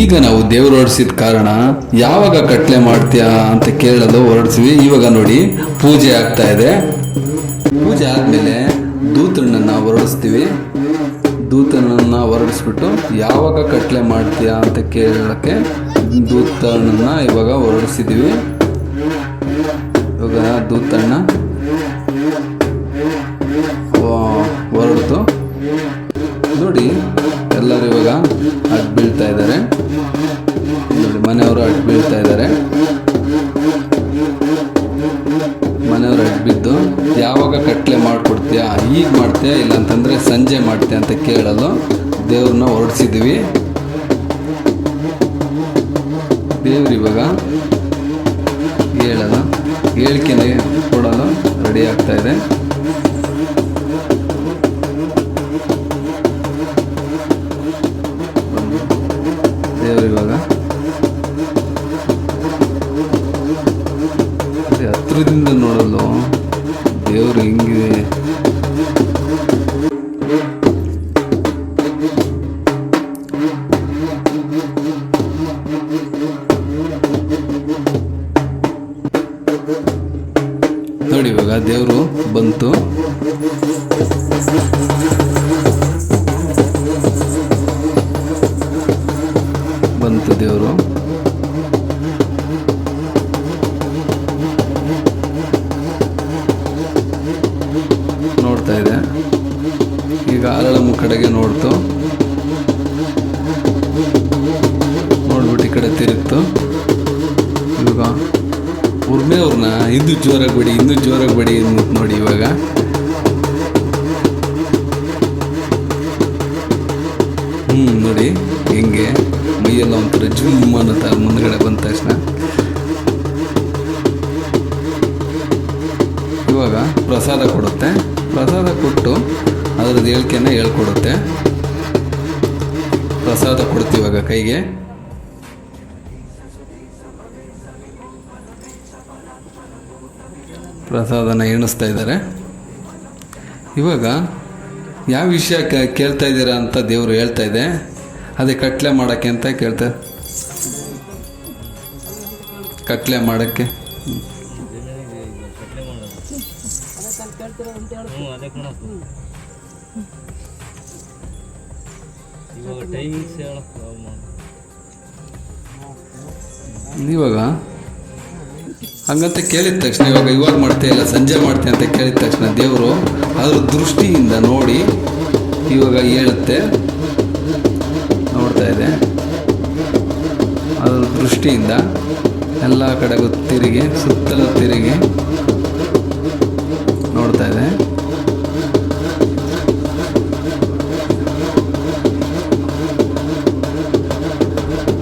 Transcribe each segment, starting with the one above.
ಈಗ ನಾವು ದೇವ್ರು ಹೊರಡಿಸಿದ ಕಾರಣ ಯಾವಾಗ ಕಟ್ಲೆ ಮಾಡ್ತೀಯಾ ಅಂತ ಕೇಳಲು ಹೊರಡಿಸಿವಿ ಇವಾಗ ನೋಡಿ, ಪೂಜೆ ಆಗ್ತಾ ಇದೆ. ಪೂಜೆ ಆದಮೇಲೆ ದೂತಣ್ಣನ್ನ ಹೊರಡಿಸ್ತೀವಿ. ದೂತನನ್ನ ಹೊರಡಿಸ್ಬಿಟ್ಟು ಯಾವಾಗ ಕಟ್ಲೆ ಮಾಡ್ತೀಯಾ ಅಂತ ಕೇಳೋಕ್ಕೆ ದೂತನನ್ನು ಇವಾಗ ಹೊರಡಿಸಿದೀವಿ. ಇವಾಗ ದೂತಣ್ಣ ಹೊರಡ್ತು ನೋಡಿ, ಎಲ್ಲರೂ ಇವಾಗ ಅದು ಬೀಳ್ತಾ ಇದ್ದಾರೆ. ನೋಡಿ, ಮನೆಯವರು ಅಡ್ ಬೀಳ್ತಾ ಇದ್ದಾರೆ. ಮನೆಯವರು ಅಡ್ ಬಿದ್ದು, ಯಾವಾಗ ಕಟ್ಲೆ ಮಾಡಿಕೊಡ್ತೀಯಾ ಈಗ ಮಾಡ್ತೀಯಾ ಇಲ್ಲ ಅಂತಂದರೆ ಸಂಜೆ ಮಾಡ್ತೀಯ ಅಂತ ಕೇಳಲು ದೇವ್ರನ್ನ ಹೊರಡಿಸಿದ್ವಿ ದೇವ್ರು ಇವಾಗ ಹೇಳಲು ಹೇಳಿಕೆನೆ ಕೊಡಲು ರೆಡಿ ಆಗ್ತಾ ಇದೆ. ದೇವ್ರು ಇವಾಗ ನೋಡಿ, ಹೆಂಗೆ ಮೈಯೆಲ್ಲ ಒಂಥರ ಜುಮ್ ಮುಂದ್ಗಡೆ ಬಂದ ತಕ್ಷಣ. ಇವಾಗ ಪ್ರಸಾದ ಕೊಡುತ್ತೆ. ಪ್ರಸಾದ ಕೊಟ್ಟು ಅದ್ರದ್ದು ಹೇಳ್ಕೆನ ಹೇಳ್ಕೊಡುತ್ತೆ. ಪ್ರಸಾದ ಕೊಡುತ್ತೆ ಇವಾಗ ಕೈಗೆ. ಪ್ರಸಾದನ ಎಣಿಸ್ತಾ ಇದ್ದಾರೆ. ಇವಾಗ ಯಾವ ವಿಷಯ ಕೇಳ್ತಾ ಇದ್ದೀರಾ ಅಂತ ದೇವರು ಹೇಳ್ತಾ ಇದೆ. ಅದೇ ಕಟ್ಲೆ ಮಾಡೋಕ್ಕೆ ಅಂತ ಕೇಳ್ತಾರೆ ಕಟ್ಲೆ ಮಾಡೋಕ್ಕೆ. ಇವಾಗ? ಹಂಗಂತ ಕೇಳಿದ ತಕ್ಷಣ ಇವಾಗ ಇವಾಗ ಮಾಡ್ತೇ ಇಲ್ಲ ಸಂಜೆ ಮಾಡ್ತೆ ಅಂತ ಕೇಳಿದ ತಕ್ಷಣ ದೇವರು ಅದ್ರ ದೃಷ್ಟಿಯಿಂದ ನೋಡಿ ಇವಾಗ ಹೇಳುತ್ತೆ. ನೋಡ್ತಾ ಇದೆ. ಅದರ ದೃಷ್ಟಿಯಿಂದ ಎಲ್ಲ ಕಡೆಗೂ ತಿರುಗಿ, ಸುತ್ತಲೂ ತಿರುಗಿ ನೋಡ್ತಾ ಇದೆ.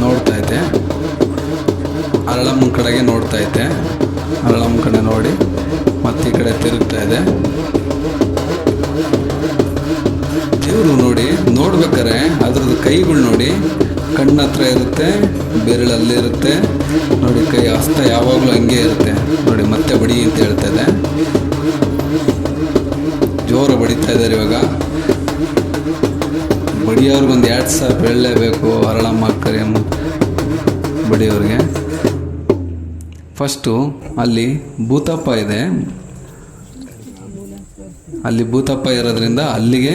ನೋಡ್ತಾ ಇದೆ. ಅರಳಮ್ಮ ಕಡೆಗೆ ನೋಡ್ತಾ ಐತೆ ಅರಳಮ್ಮ ಕಡೆ ನೋಡಿ. ಮತ್ತೆ ಈ ಕಡೆ ತಿರುಗ್ತಾ ಇದೆ. ಕಣ್ಣ ಹತ್ರ ಇರುತ್ತೆ, ಬೆರಳಲ್ಲಿ ಇರುತ್ತೆ. ನೋಡಿ ಕೈ ಹಸ್ತ ಯಾವಾಗಲೂ ಹಂಗೆ ಇರುತ್ತೆ. ನೋಡಿ ಮತ್ತೆ ಬಡಿ ಅಂತ ಹೇಳ್ತಾ ಇದೆ. ಜೋರು ಬಡಿತಾ ಇದ್ದಾರೆ ಇವಾಗ. ಬಡಿಯೋರ್ಗೊಂದು ಎರಡು ಸಾವಿರ ಬೆಳ್ಳೇಬೇಕು ಅರಳಮ್ಮ ಕರಿಯಮ್ಮ ಬಡಿಯೋರಿಗೆ ಫಸ್ಟು ಅಲ್ಲಿ ಭೂತಪ್ಪ ಇದೆ. ಅಲ್ಲಿ ಭೂತಪ್ಪ ಇರೋದ್ರಿಂದ ಅಲ್ಲಿಗೆ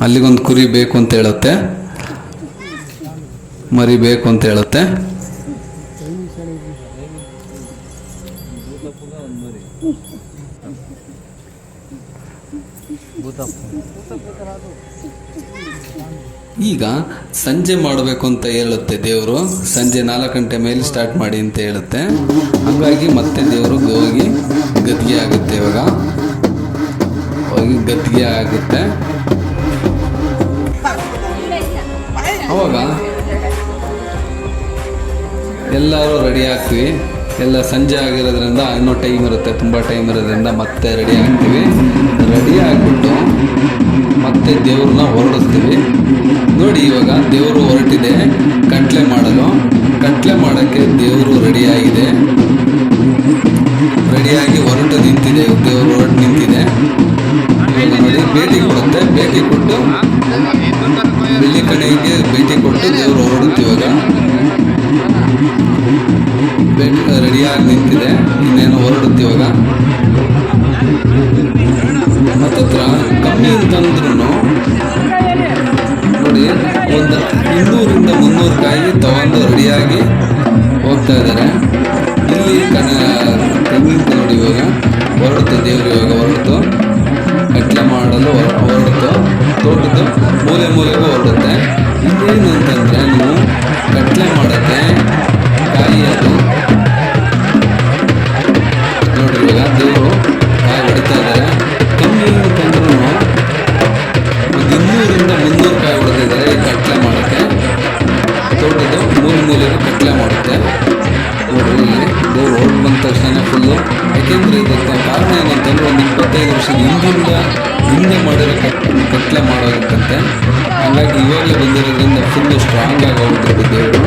ಅಲ್ಲಿಗೊಂದು ಕುರಿ ಬೇಕು ಅಂತ ಹೇಳುತ್ತೆ. ಮರಿ ಬೇಕು ಅಂತ ಹೇಳುತ್ತೆ. ಈಗ ಸಂಜೆ ಮಾಡಬೇಕು ಅಂತ ಹೇಳುತ್ತೆ ದೇವರು. ಸಂಜೆ ನಾಲ್ಕು ಗಂಟೆ ಮೇಲೆ ಸ್ಟಾರ್ಟ್ ಮಾಡಿ ಅಂತ ಹೇಳುತ್ತೆ. ಹಾಗಾಗಿ ಮತ್ತೆ ದೇವರು ಹೋಗಿ ಗದ್ಗೆ ಆಗುತ್ತೆ ಇವಾಗ. ಹೋಗಿ ಗದ್ಗೆ ಆಗುತ್ತೆ. ಅವಾಗ ಎಲ್ಲರೂ ರೆಡಿ ಆಗ್ತೀವಿ. ಎಲ್ಲ ಸಂಜೆ ಆಗಿರೋದ್ರಿಂದ ಇನ್ನೂ ಟೈಮ್ ಇರುತ್ತೆ, ತುಂಬ ಟೈಮ್ ಇರೋದ್ರಿಂದ ಮತ್ತೆ ರೆಡಿ ಆಗ್ತೀವಿ. ರೆಡಿ ಆಗಿಬಿಟ್ಟು ಮತ್ತೆ ದೇವ್ರನ್ನ ಹೊರಡಿಸ್ತೀವಿ. ನೋಡಿ ಇವಾಗ ದೇವರು ಹೊರಟಿದೆ. ಒಂದು ಇನ್ನೂರಿಂದ ಮುನ್ನೂರು ಕಾಯಿ ತಗೊಂಡು ರೆಡಿಯಾಗಿ ಹೋಗ್ತಾ ಇದ್ದಾರೆ. ಇಲ್ಲಿ ಕನ ತೆಂಗಿನ ನೋಡಿ ಇವಾಗ. ಹೊರಡುತ್ತೆ ದೇವರು ಇವಾಗ ಹೊರಡ್ತು ಕಟ್ಲೆ ಮಾಡಲು ಹೊರ- ಹೊರಡ್ತು ತೋಟದ್ದು ಮೂಲೆ ಮೂಲೆಗೂ ಹೊರಡುತ್ತೆ. ಇನ್ನೇನು ಅಂತಂದರೆ ನೀವು ಕಟ್ಲೆ ಮಾಡುತ್ತೆ ಕಾಯಿ ಅದು. ಇವಾಗ ದೇವರು ಕಾಯಿ ಹೊಡಿತಾ ಇದ್ದಾರೆ. ಕಮ್ಮಿ ಅಂತಂದ್ರೂ ತೋಟದ್ದು ಮೂಲೆ ಮೂಲೆಗೂ ಕಟ್ಲೆ ಮಾಡುತ್ತೆ. ನೋಡಿ ಇಲ್ಲಿ ದೇವ್ರು ಹೊರಟು ಬಂದ ತಕ್ಷಣ ಫುಲ್ಲು ಯಾಕೆಂದರೆ ಇದಕ್ಕೆ ಕಾರಣ ಏನಂತಂದ್ರೆ ಒಂದು ಇಪ್ಪತ್ತೈದು ವರ್ಷದ ಹಿಂದಿಂದ ಹಿಂದೆ ಮಾಡಿರೋ ಕಟ್ ಕಟ್ಲೆ ಮಾಡೋದಕ್ಕಂತೆ. ಹಾಗಾಗಿ ಇವಾಗಲೇ ಬಂದಿರೋದ್ರಿಂದ ಫುಲ್ಲು ಸ್ಟ್ರಾಂಗ್ ಆಗಿ ಹೋಗುತ್ತೆ ದೇವರು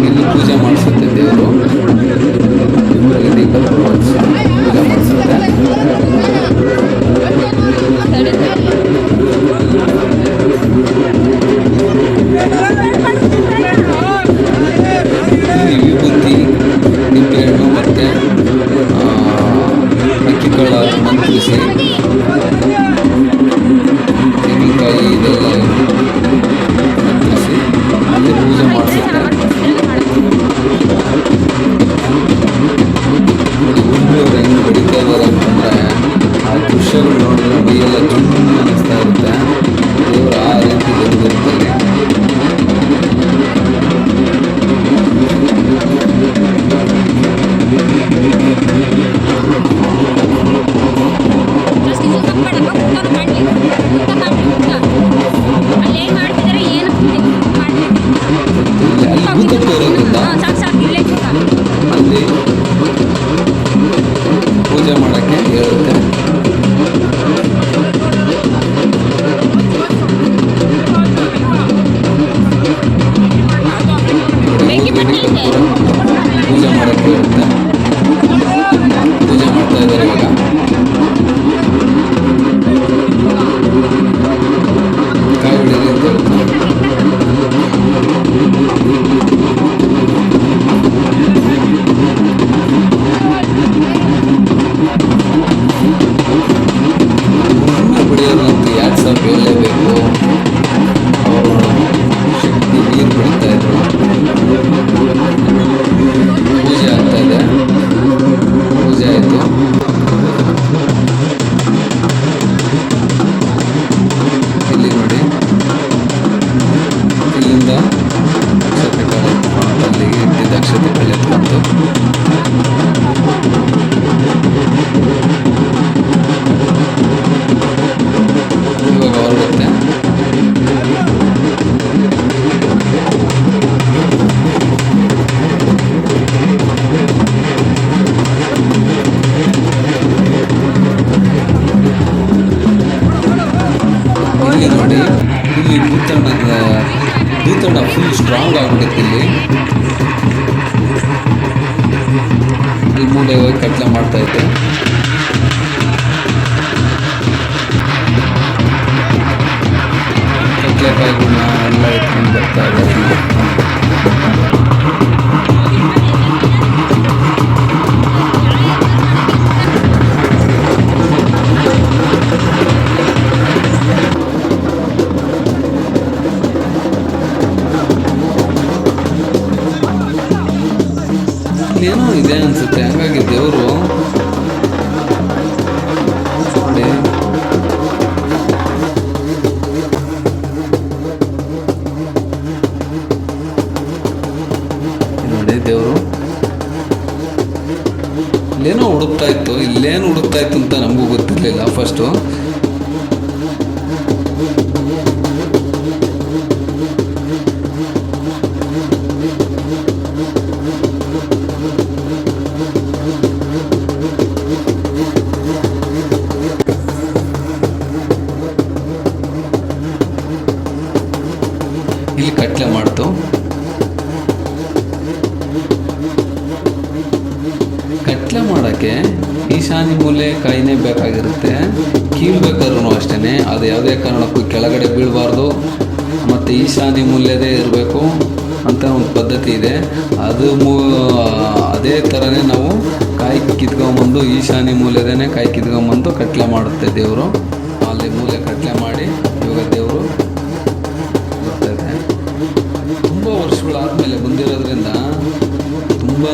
ಇಲ್ಲಿ ಪೂಜೆ ಮಾಡಿಸುತ್ತೆ ದೇವರು. ಪೂಜೆ ಮಾಡಿಸುತ್ತೆ. ವಿಭೂತಿ ನಿಂಬೆಹಣ್ಣು ಮತ್ತು ಅಕ್ಕಿಕಾಳು ಹಾಕಿ ಮಂತ್ರಿಸಿ ತೆಂಗಿನಕಾಯಿ ಇದೆಲ್ಲ ಮಂತ್ರಿಸಿ ಅಲ್ಲಿ ಪೂಜೆ ಮಾಡಿಸುತ್ತೆ ಕಾಯಿ ಹೊಡೀರಿ ಇಲ್ಲಿ ನೋಡಿ, ಇಲ್ಲಿ ಭೂತಣ್ಣ ಭೂತಣ್ಣ ಫುಲ್ ಸ್ಟ್ರಾಂಗ್ ಆಗ್ಬಿಡುತ್ತೆ ಇಲ್ಲಿ. ಈ ಮೂಲೆ ಹೋಗಿ ಕಟ್ಲೆ ಮಾಡ್ತಾ ಇದ್ದೆ ಕಟ್ಲೆಕಾಯಿಗಳನ್ನ ಎಲ್ಲ ಎತ್ಕೊಂಡು ಬರ್ತಾ ಇದ್ದಾರೆ. గుర్తులేదు ఫస్ట్. ಮೂಲೆ ಕಾಯಿನೇ ಬೇಕಾಗಿರುತ್ತೆ. ಕೀಳ್ಬೇಕಾದ್ರೂ ಅಷ್ಟೇ ಅದು ಯಾವುದೇ ಕಾರಣಕ್ಕೂ ಕೆಳಗಡೆ ಬೀಳಬಾರ್ದು. ಮತ್ತು ಈಶಾನ್ಯ ಮೂಲೆದೇ ಇರಬೇಕು ಅಂತ ಒಂದು ಪದ್ಧತಿ ಇದೆ. ಅದು ಮೂ, ಅದೇ ಥರನೇ ನಾವು ಕಾಯಿ ಕಿತ್ಕೊಂಬಂದು ಈಶಾನ್ಯ ಮೂಲೆದೇ ಕಾಯಿ ಕಿತ್ಕೊಂಬಂದು ಕಟ್ಲೆ ಮಾಡುತ್ತೆ ದೇವರು. ಅಲ್ಲಿ ಮೂಲೆ ಕಟ್ಲೆ ಮಾಡಿ ಇವಾಗ ದೇವರು ಬರ್ತಾರೆ ತುಂಬ ವರ್ಷಗಳಾದಮೇಲೆ ಬಂದಿರೋದ್ರಿಂದ ತುಂಬಾ